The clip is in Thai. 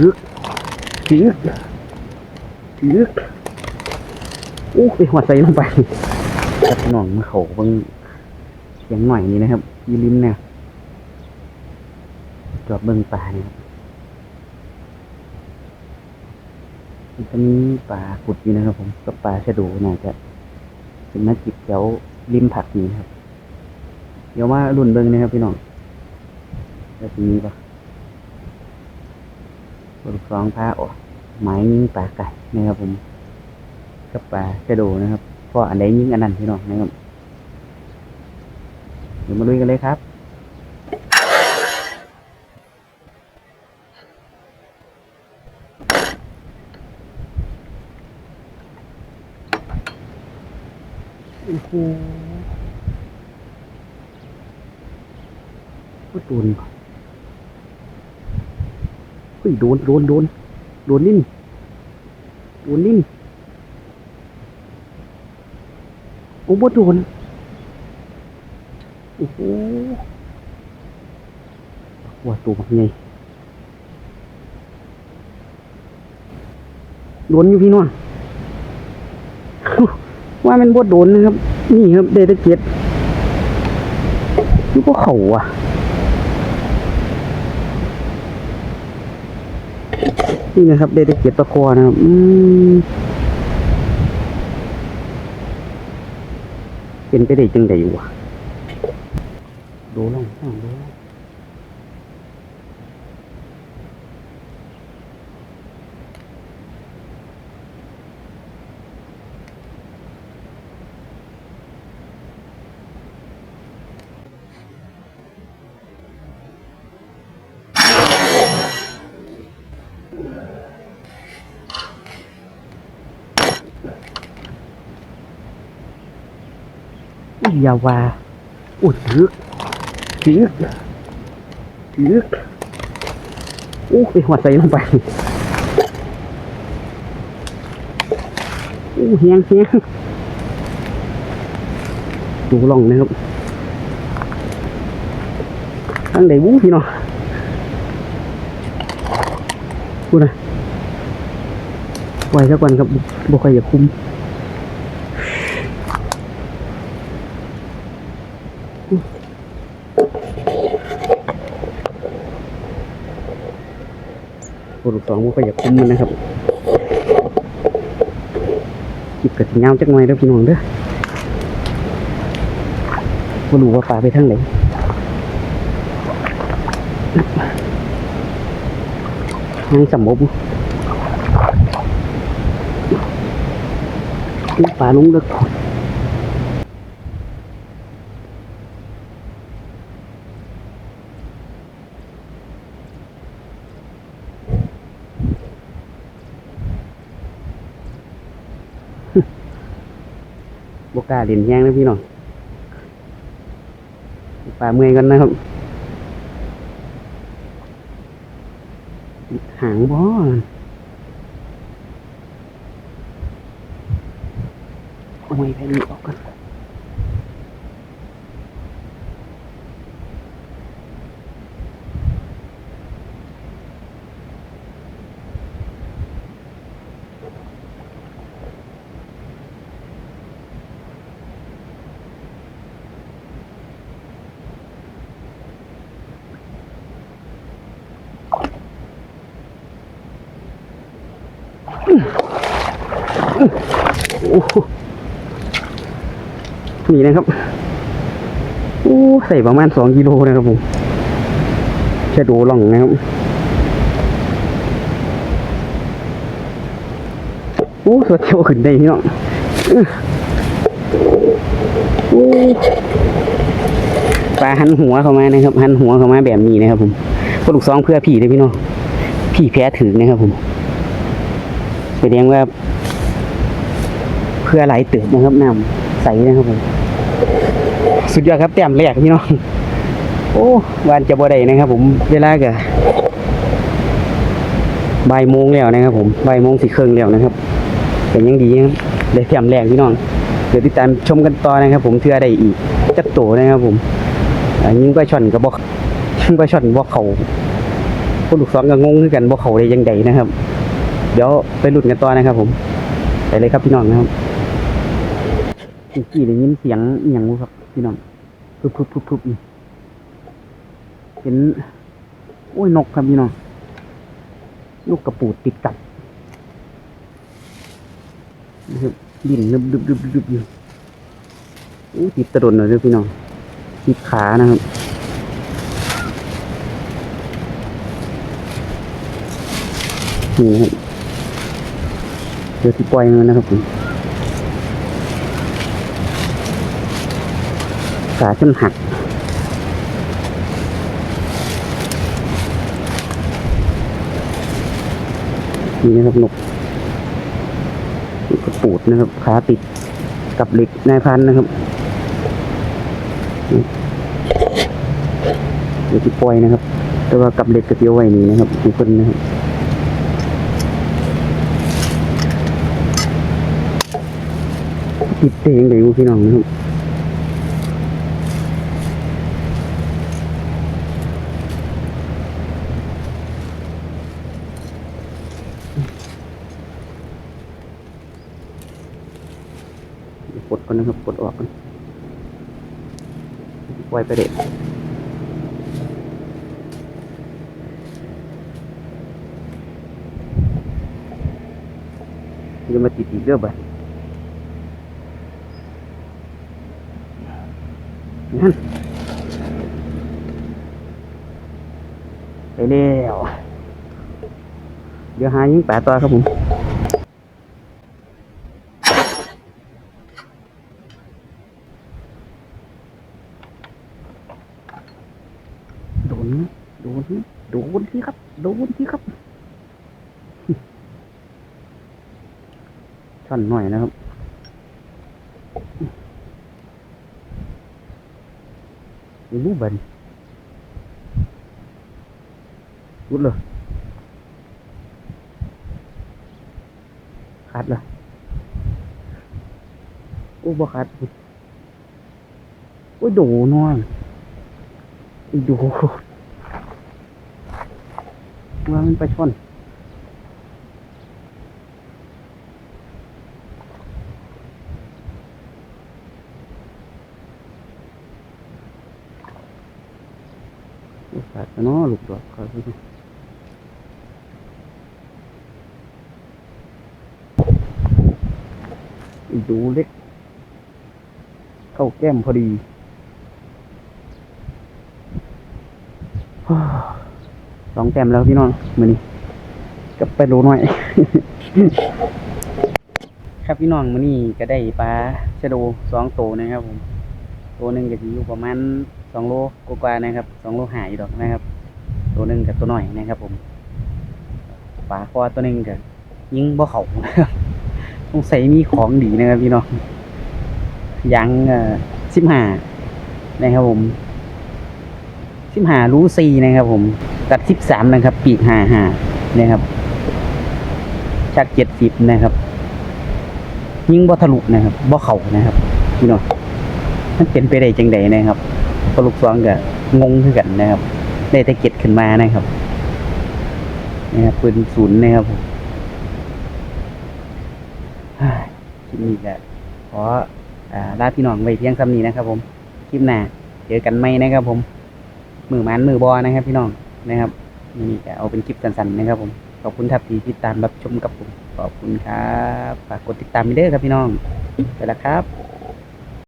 ถือกถือกถือกโอ้ไปหัวใจลงไปครับพี่น้องมาเขาเบิ่งเสียงหน่อยนี่นะครับยีริมเนี่ยจอดเบิ่งปลาเนี่ยครับมันจะมีปลาขุดอยู่นะครับ ผมกับปลาชะดูน่าจะเป็นมาจิบแถวริมผักนี่ครับ เดี๋ยวมารุ่นเบิ่งนะครับพี่น้องแล้วทีนี้ปะ บนฟองผ้าออกไม้ยิงปลาไก่นะครับผมกับปลาชะโดูนะครับเพราะอันใดยิงอันนั้นพี่น้องนะครับเดี๋ยวมาลุยกันเลยครับโอ้โหโอ้ยโดน เฮ้ยโดนโดนโดนโดนนิ่มโดนนิ่มโอ้บ่โดนโอ้โหว่าตัวมันไงโดนอยู่พี่น้องว่ามันบดโดนนะครับ นี่ครับเดตเจ็ดนี่ก็เขาอะ นี่นะครับเดตเก็บตะคอนะครับอืมเป็นไปได้จังไดวะดูลงลองดูอุ๊ย ยาวาอุ้ยถือกถือกถือกโอ้ไปหัวใจลงไปโอ้เฮียงเฮียงดูลองนะครับทั้งใดวุ้พี่น้องพูดนะไว้สักวันครับบ่ค่อยอยากคุม ตัวลูกสองมันก็อยากคุมมันนะครับจิบกระถิ่งเงาจักหน่อยเด้อพี่น้องเด้อไม่รู้ว่าปลาไปทางไหนยังสมบนี่ปลาลุงเลิก บกกาเล่นแห้งนะพี่น้องปลาเมื่อยกันนะครับหางบ่เอาไว้ไปนี่ออกกันโอ้โนี่นะครับ โอ้ใส่ประมาณสองกิโลนะครับผมแค่ดูหล่องนะครับ โอ้สวดเที่ยวขึ้นได้พี่น้องอื้ปลาหันหัวเข้ามานะครับ หันหัวเข้ามาแบบนี้นะครับผมพวกลูกซองเพื่อผีเลยพี่น้องผีแพ้ถือนะครับผม แสดงว่า เพื่อไหลเติบนะครับน้ำใสนะครับผมสุดยอดครับแต้มแรกพี่น้องโอ้วานจะบ่ได้นะครับ ผมเวลาก็บ่ายโมงแล้วนะครับ ผมบ่ายโมงสี่ครึ่งแล้วนะครับเป็นยังดีนะครับได้แต้มแรกพี่น้องเดี๋ยวติดตามชมกันต่อนะครับ ผมเพื่อได้อีกจักโตนะครับ ผมอันนี้ก็ช่อนกระบอกยิงก็ช่อนบอกเขาคนลูกสองก็งงคือกันบ่เขาได้ยังไงนะครับ เดี๋ยวไปหลุ้นกันต่อนะครับ ผมไปเลยครับพี่น้องนะครับเมื่อกี้ได้ยินเสียงอย่างบ่ครับพี่น้องพึบพึบพึบพึบเห็นโอ้ยนกครับพี่น้องนกกระปูดติดกับนะครับดินดึบดึบดึบดึบอยู่อู้ติดตะดนเลยด้อพี่น้องติดขานะครับนี่ครับ เดี๋ยวที่ปล่อยมันนะครับผมขาจนหักนี่นะครับนกกระปูดนะครับขาติดกับเหล็กนายพันนะครับเดี๋ยวที่ปล่อยนะครับ แต่ว่ากับเหล็กกระเตียวไว้นี่นะครับทุกคนนะครับ ติดเตงเลยพี่น้องนะครับกดก่อนนะครับกดออกก่อนปล่อยไปเด็ดจะมาติดอีกเด้อบ่ นั่นไปแล้วเดี๋ยวหายิงป่าต่อครับผมโดนนะโดนโดนที่ครับ โดนที่ครับช่อนหน่อยนะครับ Ibu ban. Rút rồi. Khát rồi. Ô bao khát. Ôi đồ non. Ôi đồ. Qua mình phải chọn. Ôi, Khát nó lục được. Khát nó. ดูเล็ก เข้าแก้มพอดีสองแต้มแล้วพี่น้องมือนี้กับไปรู้หน่อย ครับพี่น้องมือนี้ก็ได้ปลาชะโดสองตัวนะครับผม ตัวหนึ่งก็จะอยู่ประมาณ สองโลกว่าๆนะครับสองโลหายดอกนะครับ ตัวหนึ่งกับตัวหน่อยนะครับ ผมปลาคอตัวหนึ่งกับยิงบ่เขาสงใสัยมีของดีนะครับพี่น้องยังสิบห้านะครับผมสิบห้ารู้ซีนะครับ ผมตัดสิบสามนะครับ ปีกห้าห้านะครับชักเจ็ดสิบนะครับ ยิงบ่ทะลุนะครับบ่เข่านะครับพี่น้องมันเป็นไปได้จังใดนะครับ พอลูกซองก็งงขึ้นกันนะครับได้ต่เก็ดขึ้นมานะครับนะครับปืนศูนย์นะครับผมคลิปนี้ก็ขออ่าลาพี่น้องไว้เพียงซ้ำนี้นะครับ ผมคลิปหน้าเจอกันไหมนะครับ ผม มือมันมือบอนะครับ พี่น้องนะครับนี่ก็เอาเป็นคลิปสั้นๆนะครับ ผมขอบคุณทับที่ติดตามรับชมกับผมขอบคุณครับฝากกดติดตามไปเด้อครับพี่น้องไปแล้วครับ